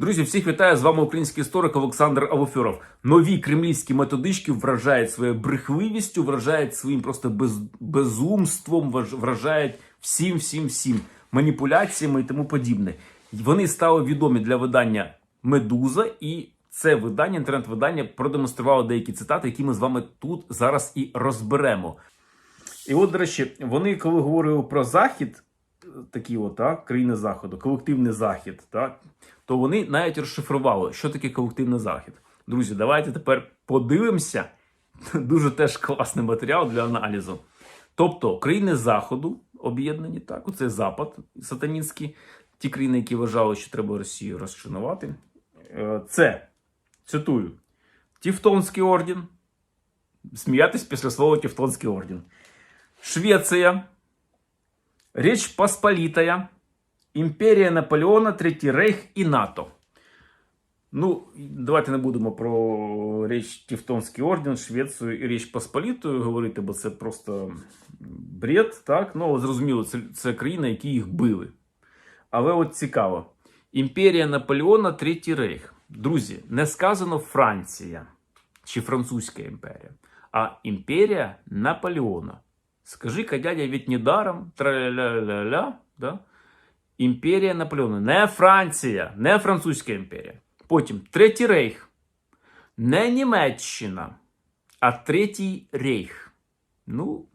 Друзі, всіх вітаю! З вами український історик Олександр Авофьоров. Нові кремлівські методички вражають своєю брехливістю, вражають своїм просто без, безумством, вражають всім, всім, всім маніпуляціями і тому подібне. Вони стали відомі для видання Медуза, і це видання, інтернет-видання, продемонструвало деякі цитати, які ми з вами тут зараз і розберемо. І от, до речі, вони, коли говорили про захід, такі от, країни заходу, колективний захід, так, то вони навіть розшифрували, що таке колективний захід. Друзі, давайте тепер подивимося. Дуже теж класний матеріал для аналізу. Тобто, країни Заходу об'єднані, так, оце Запад сатанінський, ті країни, які вважали, що треба Росію розчленувати. Е, Це, цитую, Тевтонський орден. Сміятись після слова Тевтонський орден. Швеція, Речь Посполитая, Імперія Наполеона, Третій Рейх і НАТО. Ну, давайте не будемо про Річ Тевтонський орден, Швецію і Річ Посполітою говорити, бо це просто бред, так? Ну, зрозуміло, це, це країна, які їх били. Але от цікаво. Імперія Наполеона, Третій Рейх. Друзі, не сказано Франція чи Французька імперія, а імперія Наполеона. Скажи-ка, дядя, ведь недаром, тра-ля-ля-ля, да? Імперія Наполеона. Не Франція, не Французька імперія. Потім Третій Рейх. Не Німеччина, а Третій Рейх. Ну,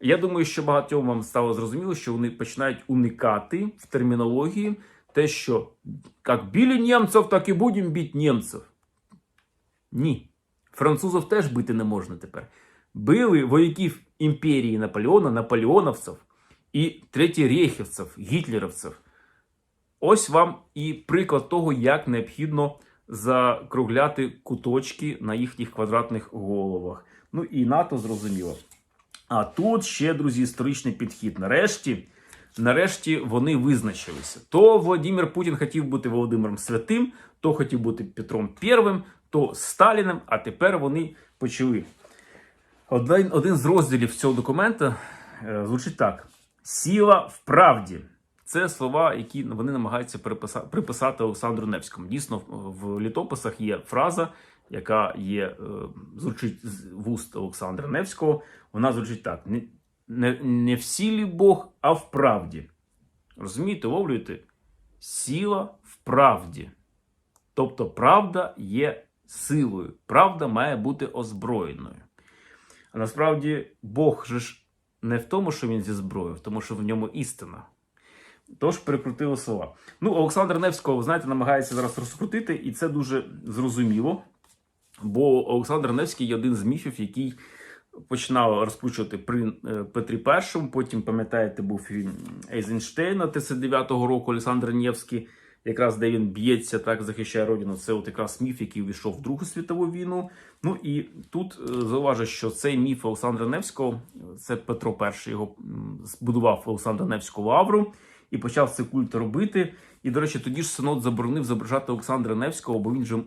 я думаю, що багатьом вам стало зрозуміло, що вони починають уникати в термінології те, що як біли німців, так і будемо бити німців. Ні. Французів теж бити не можна тепер. Били вояків імперії Наполеона, наполеоновців і третєрейхівців, гітлерівців. Ось вам і приклад того, як необхідно закругляти куточки на їхніх квадратних головах. Ну і НАТО зрозуміло. А тут ще, друзі, історичний підхід. Нарешті, нарешті вони визначилися. То Володимир Путін хотів бути Володимиром Святим, то хотів бути Петром І, то Сталіним, а тепер вони почали. Один, один з розділів цього документа е, звучить так: сіла в правді. Це слова, які вони намагаються приписати, приписати Олександру Невському. Дійсно, в літописах є фраза, яка є, е, звучить з вуст Олександра Невського. Вона звучить так: не, не, не в сілі Бог, а в правді. Розумієте, ловлюєте? Сіла в правді. Тобто, правда є силою, правда має бути озброєною. А насправді Бог же ж не в тому, що він зі зброєю, в тому, що в ньому істина. Тож перекрутили слова. Ну, Олександр Невського, ви знаєте, намагається зараз розкрутити, і це дуже зрозуміло. Бо Олександр Невський є один з міфів, який починав розкручувати при е, Петрі І. Потім, пам'ятаєте, був Ейзенштейна 39-го року Олександр Невський, якраз де він б'ється, так захищає родину. Це от якраз міф, який увійшов в Другу світову війну. Ну і тут е, зауважу, що цей міф Олександра Невського, це Петро І його збудував Олександра Невську лавру і почав цей культ робити. І, до речі, тоді ж синод заборонив зображати Олександра Невського, бо він же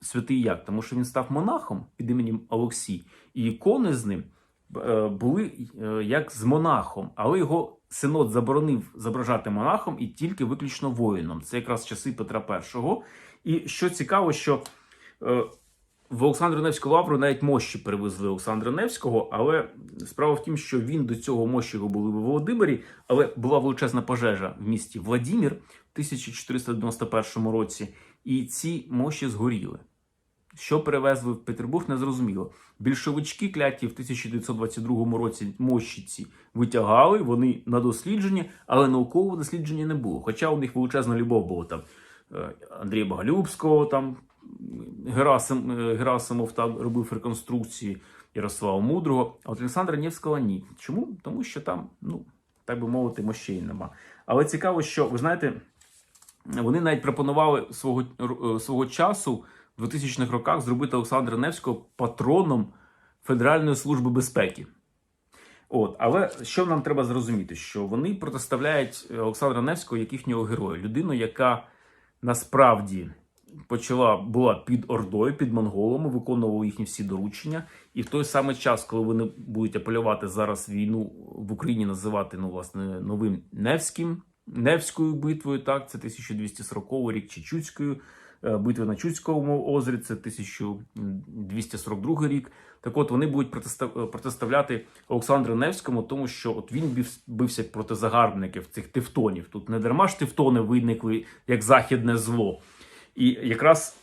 святий як, тому що він став монахом під іменем Олексій, і ікони з ним е, були е, як з монахом, але його синод заборонив зображати монахом і тільки виключно воїном. Це якраз часи Петра І. І що цікаво, що е, в Олександру Невську лавру навіть мощі перевезли Олександра Невського, але справа в тім, що він до цього мощі його були в Володимирі, але була величезна пожежа в місті Владімір в 1491 році, і ці мощі згоріли. Що перевезли в Петербург, не зрозуміло. Більшовички кляті в 1922 році мощі ці витягали, вони на дослідження, але наукового дослідження не було. Хоча у них величезна любов була там е, Андрія Боголюбського, там Герасим, е, Герасимов там робив реконструкції Ярослава Мудрого. А от Олександра Невського ні. Чому? Тому що там, ну, так би мовити, мощей нема. Але цікаво, що ви знаєте, вони навіть пропонували свого, е, свого часу в 2000-х роках зробити Олександра Невського патроном Федеральної служби безпеки. От, але що нам треба зрозуміти? Що вони протиставляють Олександра Невського як їхнього героя, людину, яка насправді почала була під Ордою, під монголами, виконувала їхні всі доручення. І в той самий час, коли вони будуть апелювати зараз війну в Україні, називати ну, власне новим Невським, Невською битвою, так, це 1240 рік Чечуцькою, е, битви на Чудському озері, це 1242 рік. Так от вони будуть протиставляти Олександру Невському, тому що от він бився проти загарбників цих тевтонів. Тут не дарма ж тевтони виникли як західне зло. І якраз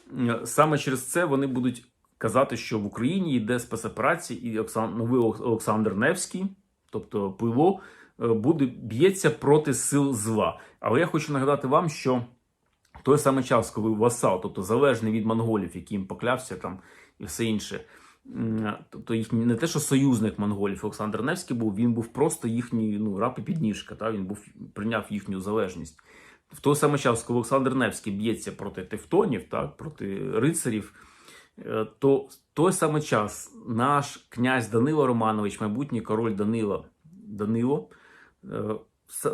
саме через це вони будуть казати, що в Україні йде спецоперація, і новий Олександр Невський, тобто Пиво, е, буде б'ється проти сил зла. Але я хочу нагадати вам, що той самий коли васал, тобто залежний від монголів, яким поклявся там і все інше. Тобто їхній не те, що союзник монголів Олександр Невський був, він був просто їхній ну, раб і підніжка. Та? Він був прийняв їхню залежність. В той самий час, коли Олександр Невський б'ється проти тевтонів, так, проти рицарів, е, то в той самий час наш князь Данило Романович, майбутній король Данила Данило, е,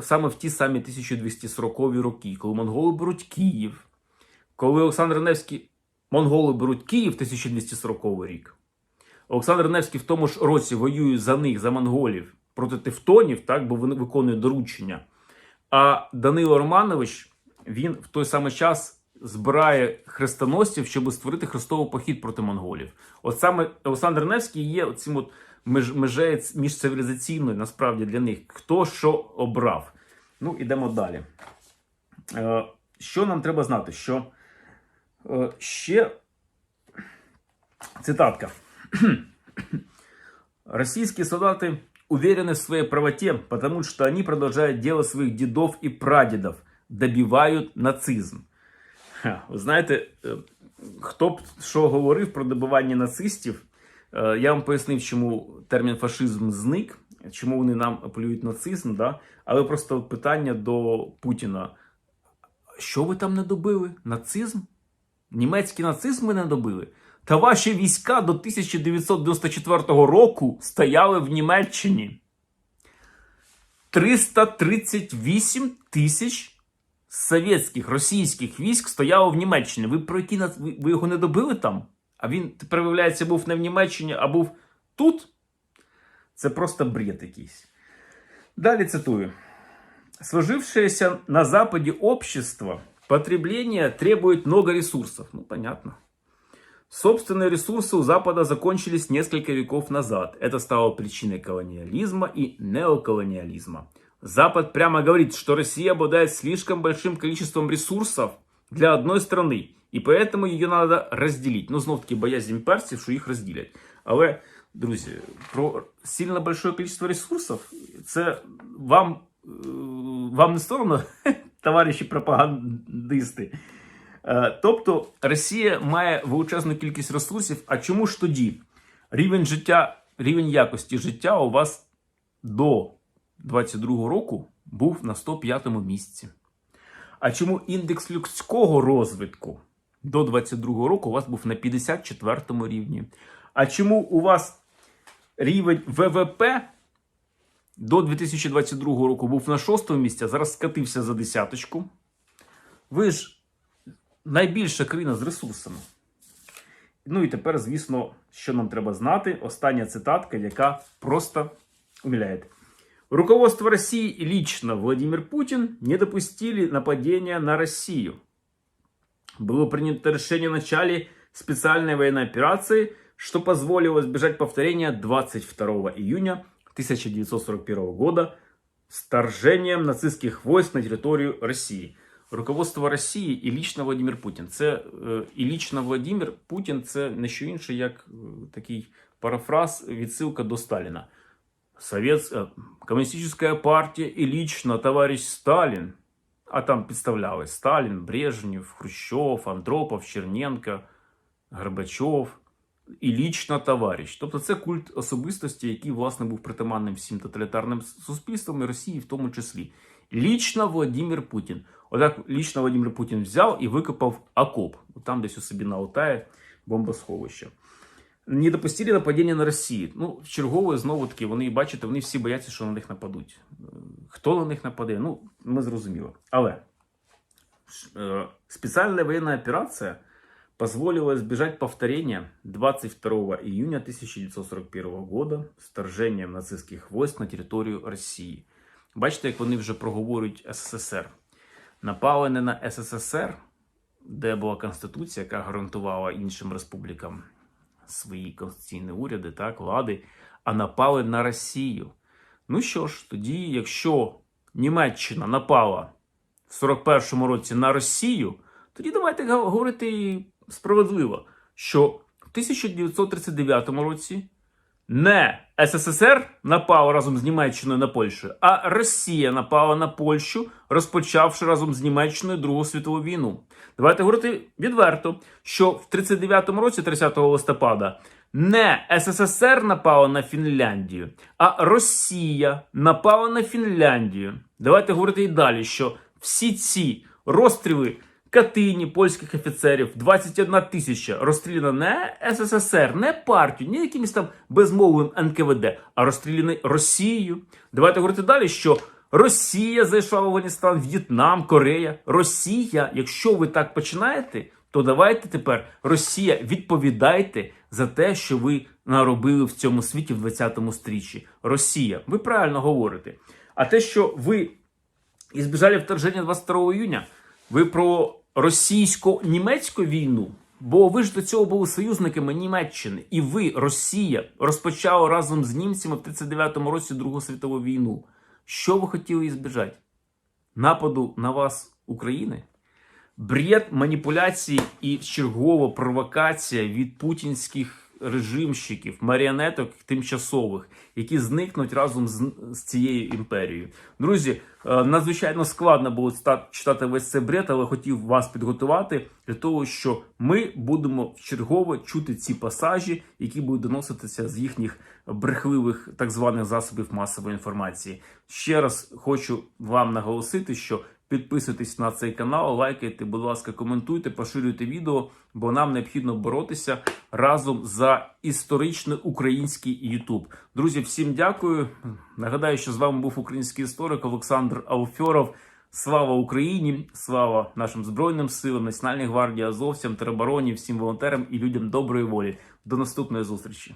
саме в ті самі 1240 роки, коли монголи беруть Київ, коли Олександр Невський монголи беруть Київ 1240 рік. Олександр Невський в тому ж році воює за них, за монголів, проти тевтонів, так, бо вони виконують доручення. А Данило Романович він в той самий час збирає хрестоносців, щоб створити хрестовий похід проти монголів. От саме Олександр Невський є цим от меж, межею міжцивілізаційною насправді для них. Хто що обрав. Ну, ідемо далі. Е, що нам треба знати? Що е, ще цитатка. Российские солдаты уверены в своей правоте, потому что они продолжают дело своих дедов и прадедов, добивают нацизм. Ха, Ви знаєте, хто б що говорив про добивання нацистів, я вам пояснив, чому термін фашизм зник, чому вони нам апелюють нацизм, да? але просто питання до Путіна. Що ви там не добили? Нацизм? Німецький нацизм ми не добили? Та ваші війська до 1994 року стояли в Німеччині. 338 тисяч совєтських, російських військ стояло в Німеччині. Ви про які ви його не добили там? А він тепер, виявляється, був не в Німеччині, а був тут? Це просто бред якийсь. Далі цитую. Сложившееся на Западе общество потребления требует много ресурсов. Ну, понятно. Собственные ресурсы у Запада закончились несколько веков назад. Это стало причиной колониализма и неоколониализма. Запад прямо говорит, что Россия обладает слишком большим количеством ресурсов для одной страны, і поэтому її надо розділити. Ну, знов таки боязнь персів, що їх розділять. Але, друзі, про сильно большое количество ресурсів, це вам, е, вам не соромно, товариші пропагандисти. Е, Тобто Росія має величезну кількість ресурсів. А чому ж тоді рівень життя, рівень якості життя у вас до 22 року був на 105 місці? А чому індекс людського розвитку до 22 року у вас був на 54 рівні? А чому у вас рівень ВВП до 2022 року був на 6 місці, а зараз скатився за десяточку? Ви ж найбільша країна з ресурсами. Ну і тепер, звісно, що нам треба знати. Остання цитатка, яка просто умиляє. Руководство России и лично Владимир Путин не допустили нападения на Россию. Было принято решение о начале специальной военной операции, что позволило избежать повторения 22 июня 1941 года с вторжением нацистских войск на территорию России. Руководство Росії і лічно Владимир Путін. Це е, і лічно Владимир Путін це не що інше, як е, такий парафраз, відсилка до Сталіна. Совет, е, Комуністична партія і лічно товариш Сталін. А там підставляли Сталін, Брежнєв, Хрущов, Андропов, Черненко, Горбачов і лічно товариш. Тобто це культ особистості, який, власне, був притаманним всім тоталітарним суспільствам і Росії в тому числі. Лічно Владимир Путін. Отак лічно Владимир Путін взяв і викопав окоп. Там десь у собі на Алтаї бомбосховище. Не допустили нападіння на Росію. Ну, чергове, знову таки, вони бачите, вони всі бояться, що на них нападуть. Е, Хто на них нападе? Ну, ми зрозуміло. Але е, спеціальна воєнна операція позволила избежать повторения 22 июня 1941 года с вторжением нацистских войск на территорию России. Бачите, як вони вже проговорюють СССР. Напали не на СССР, де була конституція, яка гарантувала іншим республікам свої конституційні уряди, так, влади, а напали на Росію. Ну що ж, тоді, якщо Німеччина напала в 41-му році на Росію, тоді давайте говорити справедливо, що в 1939 році не СССР напав разом з Німеччиною на Польщу, а Росія напала на Польщу, розпочавши разом з Німеччиною Другу світову війну. Давайте говорити відверто, що в 39-му році, 30 листопада, не СССР напала на Фінляндію, а Росія напала на Фінляндію. Давайте говорити і далі, що всі ці розстріли Катині польських офіцерів 21 тисяча розстріляно не СССР, не партію, не якимось там безмовним НКВД, а розстріляні Росією. Давайте говорити далі, що Росія зайшла в Афганістан, В'єтнам, Корея. Росія, якщо ви так починаєте, то давайте тепер Росія відповідайте за те, що ви наробили в цьому світі в 20-му стріччі. Росія, ви правильно говорите. А те, що ви избежали вторження 22 июня, ви про російсько-німецьку війну. Бо ви ж до цього були союзниками Німеччини, і ви, Росія, розпочала разом з німцями в 39-му році Другу світову війну. Що ви хотіли ізбіжати? Нападу на вас України? Бред, маніпуляції і чергова провокація від путінських режимщиків, маріонеток тимчасових, які зникнуть разом з, з цією імперією. Друзі, е, надзвичайно складно було читати весь цей бред, але хотів вас підготувати для того, що ми будемо вчергово чути ці пасажі, які будуть доноситися з їхніх брехливих так званих засобів масової інформації. Ще раз хочу вам наголосити, що Підписуйтесь на цей канал, лайкайте, будь ласка, коментуйте, поширюйте відео, бо нам необхідно боротися разом за історичний український Ютуб. Друзі, всім дякую. Нагадаю, що з вами був український історик Олександр Ауфьоров. Слава Україні! Слава нашим збройним силам, Національній гвардії, Азовцям, теробороні, всім волонтерам і людям доброї волі. До наступної зустрічі!